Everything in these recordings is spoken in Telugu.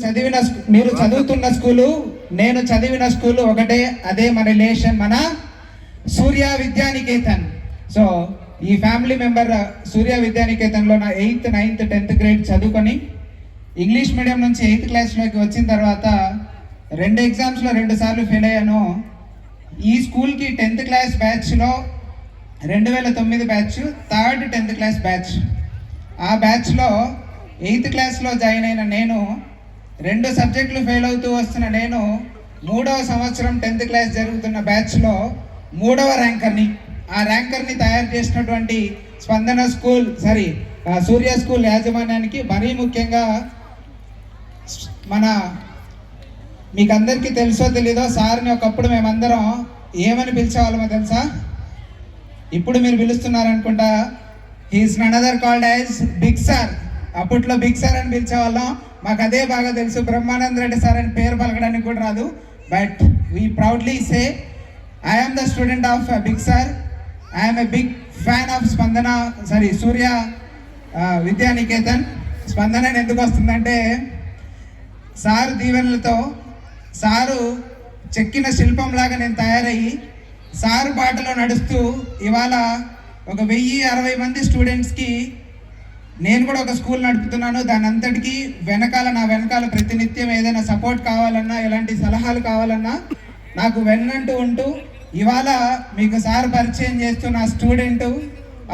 చదివిన మీరు చదువుతున్న స్కూలు నేను చదివిన స్కూలు ఒకటే అదే మన రిలేషన్ మన సూర్య విద్యానికేతన్. సో ఈ ఫ్యామిలీ మెంబర్ సూర్య విద్యానికేతన్లో నా ఎయిత్ నైన్త్ టెన్త్ గ్రేడ్ చదువుకొని ఇంగ్లీష్ మీడియం నుంచి ఎయిత్ క్లాస్లోకి వచ్చిన తర్వాత రెండు ఎగ్జామ్స్లో రెండు సార్లు ఫెయిల్ అయ్యాను. ఈ స్కూల్కి టెన్త్ క్లాస్ బ్యాచ్లో రెండు వేల తొమ్మిది batch third tenth class batch ఆ బ్యాచ్లో ఎయిత్ క్లాస్లో జాయిన్ అయిన నేను రెండు సబ్జెక్టులు ఫెయిల్ అవుతూ వస్తున్న నేను మూడవ సంవత్సరం టెన్త్ క్లాస్ జరుగుతున్న బ్యాచ్లో మూడవ ర్యాంకర్ని. ఆ ర్యాంకర్ని తయారు చేసినటువంటి స్పందన స్కూల్ సారీ ఆ సూర్య స్కూల్ యాజమాన్యానికి మరీ ముఖ్యంగా మన మీకు అందరికీ తెలుసో తెలీదో సార్ని ఒకప్పుడు మేమందరం ఏమని పిలిచేవాళ్ళమో తెలుసా? ఇప్పుడు మీరు పిలుస్తున్నారు అనుకుంటా he's another called as big sir అప్పట్లో బిగ్ సార్ అని పిలిచేవాళ్ళం. మాకు అదే బాగా తెలుసు. బ్రహ్మానంద రెడ్డి సార్ అని పేరు పలకడానికి కూడా రాదు. But we proudly say I'm the student of big sir I'm a big fan of Spandana sorry Surya Vidyanikethan Spandana ఎందుకు వస్తుందంటే సారు దీవెనలతో సారు చెక్కిన శిల్పంలాగా నేను తయారయ్యి సారు బాటలో నడుస్తూ ఇవాళ ఒక వెయ్యి అరవై మంది స్టూడెంట్స్కి నేను కూడా ఒక స్కూల్ నడుపుతున్నాను. దాని అంతటికీ వెనకాల నా వెనకాల ప్రతినిత్యం ఏదైనా సపోర్ట్ కావాలన్నా ఎలాంటి సలహాలు కావాలన్నా నాకు వెన్నంటూ ఉంటూ ఇవాళ మీకు సార్ పరిచయం చేస్తూ నా స్టూడెంట్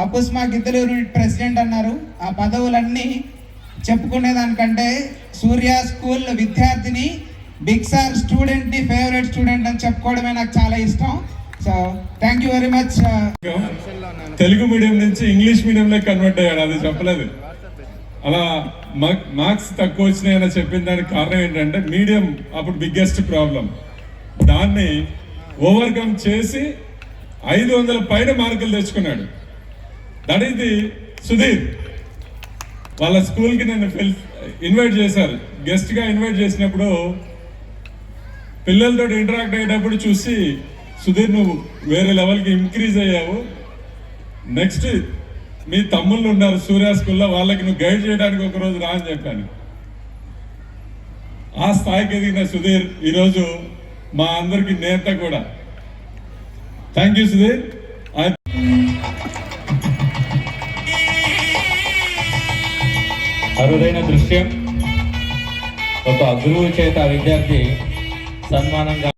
అపుస్మా గిద్దలూరు ప్రెసిడెంట్ అన్నారు. ఆ పదవులన్నీ చెప్పుకునే దానికంటే సూర్య స్కూల్ విద్యార్థిని బిగ్ సార్ స్టూడెంట్ని ఫేవరెట్ స్టూడెంట్ అని చెప్పుకోవడమే నాకు చాలా ఇష్టం. So thank you very much Telugu medium నుంచి ఇంగ్లీష్ మీడియంలో కన్వర్ట్ అయ్యాడు అది చెప్పలేదు. అలా మార్క్స్ తక్కువ వచ్చినాయని చెప్పిన దానికి కారణం ఏంటంటే మీడియం అప్పుడు బిగ్గెస్ట్ ప్రాబ్లం దాన్ని ఓవర్కమ్ చేసి ఐదు వందల పైన మార్కులు తెచ్చుకున్నాడు. దట్ ఈస్ ది సుధీర్ వాళ్ళ స్కూల్కి నన్ను ఇన్వైట్ చేశారు. గెస్ట్గా ఇన్వైట్ చేసినప్పుడు పిల్లలతో ఇంటరాక్ట్ అయ్యేటప్పుడు చూసి సుధీర్ నువ్వు వేరే లెవెల్కి ఇంక్రీజ్ అయ్యావు. నెక్స్ట్ మీ తమ్ముళ్ళు ఉన్నారు సూర్య స్కూల్లో వాళ్ళకి నువ్వు గైడ్ చేయడానికి ఒక రోజు రా అని చెప్పాను. ఆ స్థాయికి ఎదిగిన సుధీర్ ఈరోజు మా అందరికి నేత కూడా. Thank you Sudheer. అరుదైన దృశ్యం. ఒక గురువు చేత విద్యార్థి సన్మానంగా